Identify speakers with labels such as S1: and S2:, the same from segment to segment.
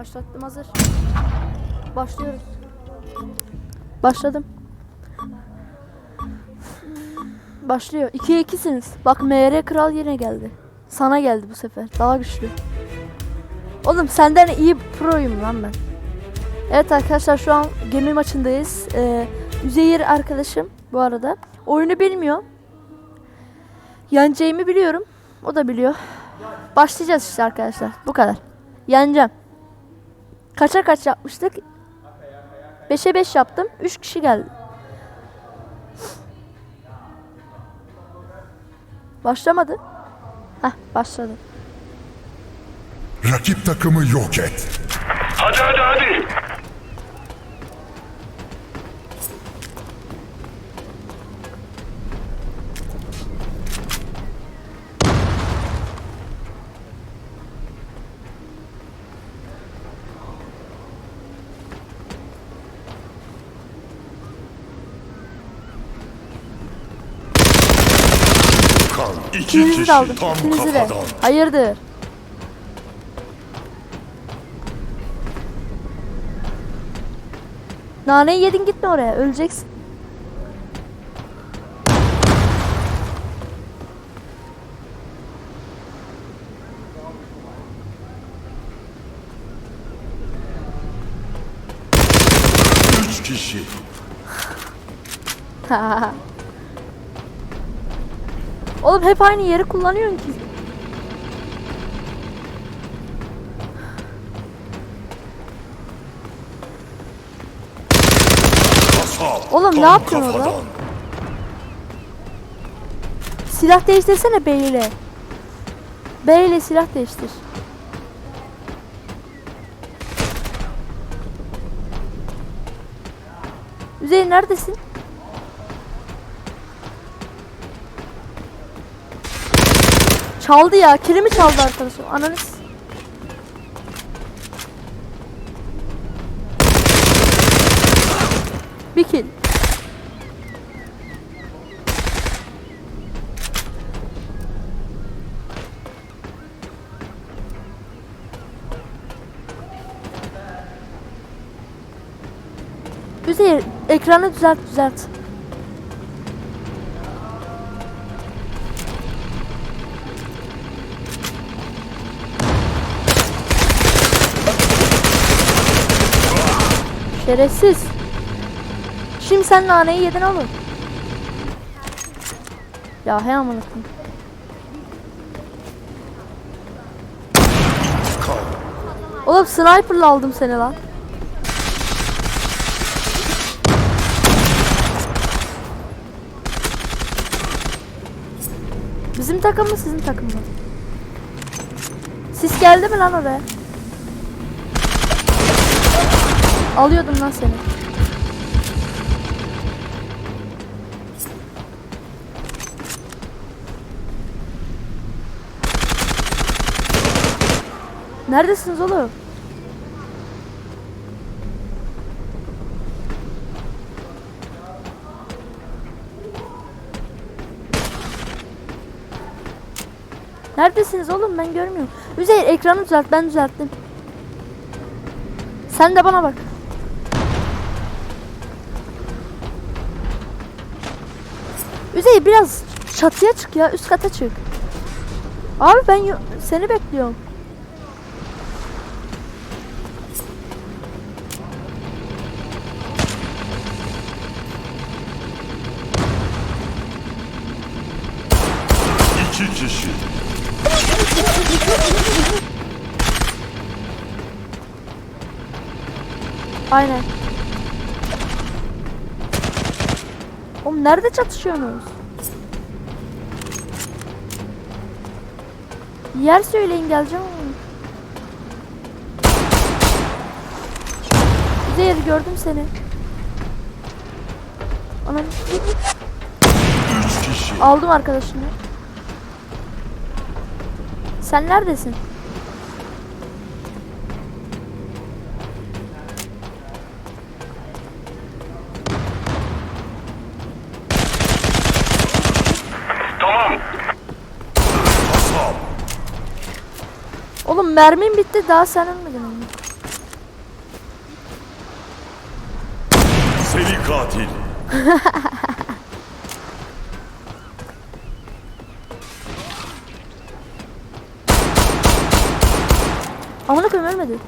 S1: Başlattım hazır. Başlıyoruz. Başladım. Başlıyor. 2'ye 2'siniz. Bak MR Kral yine geldi. Sana geldi bu sefer. Daha güçlü. Oğlum senden iyi proyum lan ben. Evet arkadaşlar şu an gemi maçındayız. Ee, Üzeyir arkadaşım bu arada. Oyunu bilmiyor. Yeneceğimi biliyorum. O da biliyor. Başlayacağız işte arkadaşlar. Bu kadar. Yeneceğim. Kaça kaç yapmıştık? 5'e 5 yaptım. 3 kişi geldi. Başlamadı. Heh başladı.
S2: Rakip takımı yok et.
S3: Hadi hadi hadi.
S2: İki
S1: İkinizi
S2: kişi
S1: de aldım.
S2: tam
S1: İkinizi de.
S2: kafadan.
S1: Hayırdır? Naneyi yedin gitme oraya. Öleceksin.
S2: Üç kişi.
S1: Oğlum hep aynı yeri kullanıyorsun ki. Oğlum, ne yapıyorsun orada? Silah değiştirsene B ile. B ile silah değiştir. Üzey neredesin? Çaldı ya. Kilimi çaldı arkadaşım. Ananız. Bir kill. Üzeyir ekranı düzelt düzelt. Şerefsiz. Şimdi sen naneyi yedin oğlum. Ya he amına. Oğlum sniper'la aldım seni lan. Bizim takım mı sizin takım mı? Sis geldi mi lan oraya? Alıyordum lan seni. Neredesiniz oğlum? Neredesiniz oğlum ben görmüyorum. Üzeyir ekranı düzelt ben düzelttim. Sen de bana bak. Üzeyir biraz çatıya çık ya üst kata çık. Abi ben seni bekliyorum.
S2: İki kişi.
S1: Aynen. Oğlum nerede çatışıyorsunuz? Yer söyleyin geleceğim. Zehir gördüm seni. Anam aldım arkadaşını. Sen neredesin? Oğlum mermim bitti daha sen ölmedin ama.
S2: Seni katil.
S1: Amına koyayım ölmedi.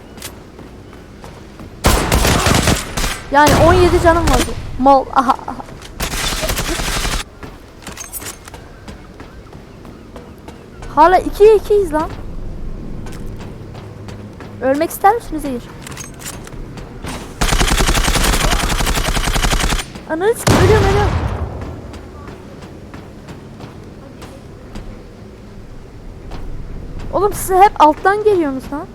S1: Yani 17 canım vardı. Mal. Aha. Hala 2'ye 2'yiz lan. Ölmek ister misiniz Zehir? Ananı sikeyim ölüyorum ölüyorum. Oğlum siz hep alttan geliyorsunuz lan.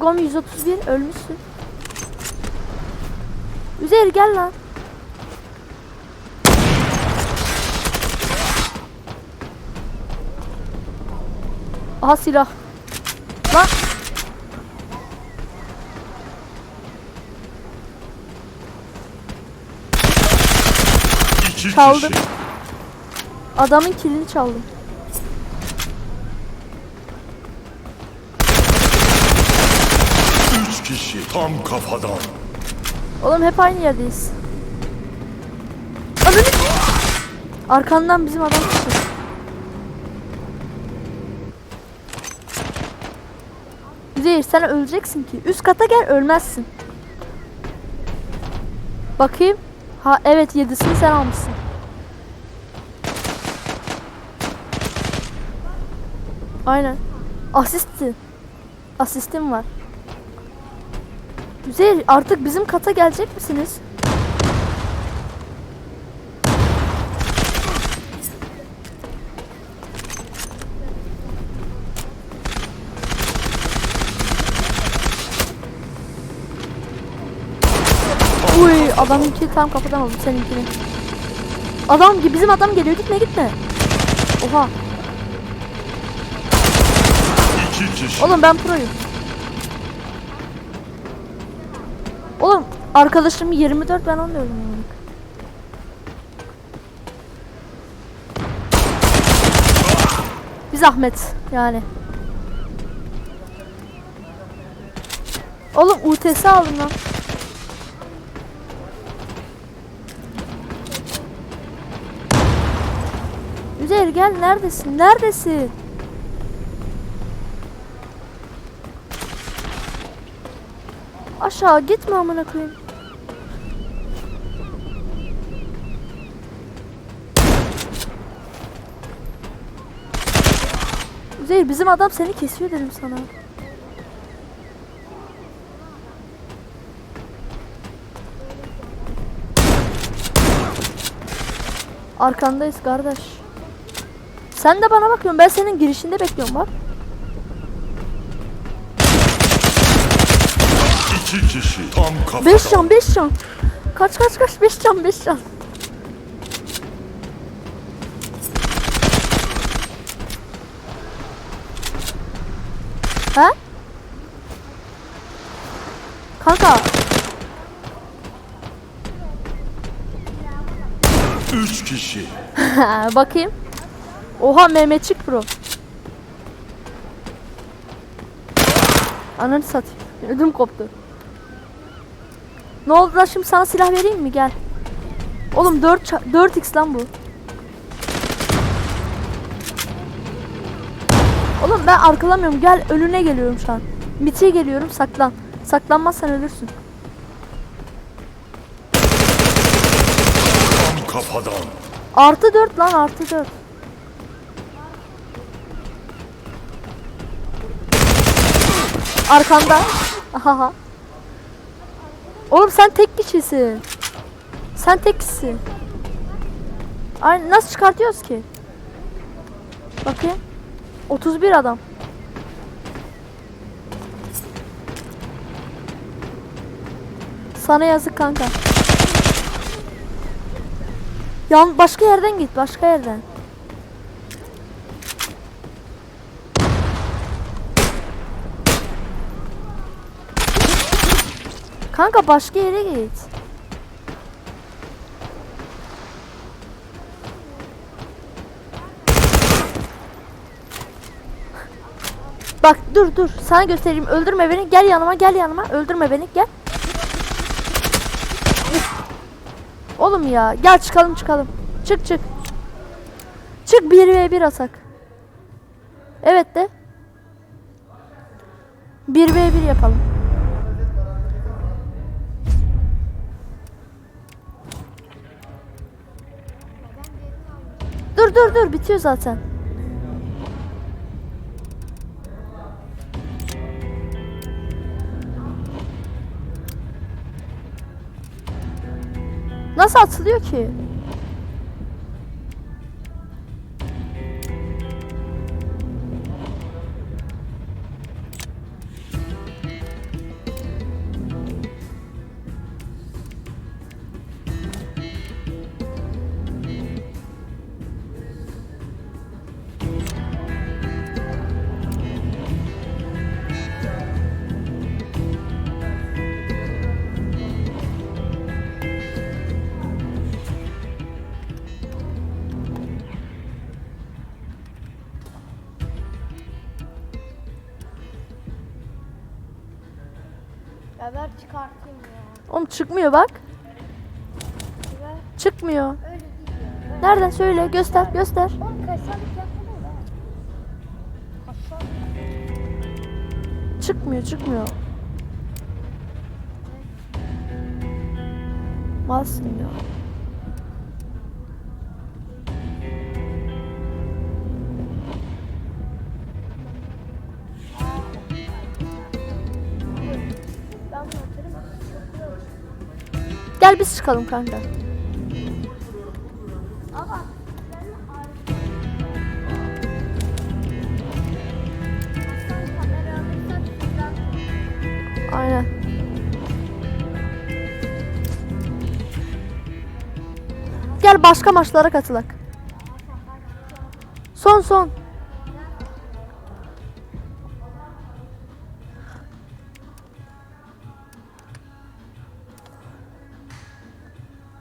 S1: Egom 131 ölmüşsün. Üzeri gel lan. Aha silah. Lan
S2: İki
S1: Çaldım.
S2: kişi.
S1: adamın kilini çaldım.
S2: Üç kişi tam kafadan.
S1: Oğlum hep aynı yerdeyiz. Ananı Arkandan bizim adam çıktı. Üzeyir sen öleceksin ki. Üst kata gel ölmezsin. Bakayım. Ha evet yedisini sen almışsın. Aynen. Asisti. Asistim var. Üzeyir artık bizim kata gelecek misiniz? Uy adamınki tam kapıdan oldu seninkini. Adam gibi bizim adam geliyor gitme gitme. Oha. Oğlum ben proyum. Oğlum arkadaşım 24 ben 14 öldüm. Bir zahmet yani. Oğlum UTS aldım lan. Üzeyir gel neredesin? Neredesin? Aşağı gitme amına koyayım. Üzeyir bizim adam seni kesiyor dedim sana. Arkandayız kardeş. Sen de bana bakıyorsun. Ben senin girişinde bekliyorum bak.
S2: İki kişi tam kafadan.
S1: 5 can 5 can. Kaç kaç kaç 5 can 5 can. Ha? Kanka
S2: Üç kişi.
S1: bakayım. Oha Mehmetçik Pro. Ananı satayım. Ödüm koptu. Ne oldu lan şimdi sana silah vereyim mi? Gel. Oğlum 4 4x lan bu. Oğlum ben arkalamıyorum. Gel önüne geliyorum şu an. Mitiye geliyorum. Saklan. Saklanmazsan ölürsün.
S2: Tam kafadan.
S1: Artı 4 lan artı 4. Arkanda. Ahaha. Oğlum sen tek kişisin. Sen tek kişisin. Ay nasıl çıkartıyoruz ki? Bakayım. 31 adam. Sana yazık kanka. Yan başka yerden git, başka yerden. Kanka başka yere git. Bak dur dur sana göstereyim öldürme beni gel yanıma gel yanıma öldürme beni gel. Oğlum ya gel çıkalım çıkalım. Çık çık. Çık 1v1 atak. Evet de. 1v1 yapalım. Dur dur dur bitiyor zaten. 少吃点去。
S4: Ya ver çıkartayım ya.
S1: Oğlum çıkmıyor bak.
S4: Ver.
S1: Çıkmıyor.
S4: Öyle. Ver.
S1: Nereden söyle göster göster.
S4: Oğlum kaşarlık yapma da ver. Kaşarlık.
S1: Çıkmıyor çıkmıyor. Malsın ya. Çıkalım kanka. Aynen. Gel başka maçlara katılak. Son son.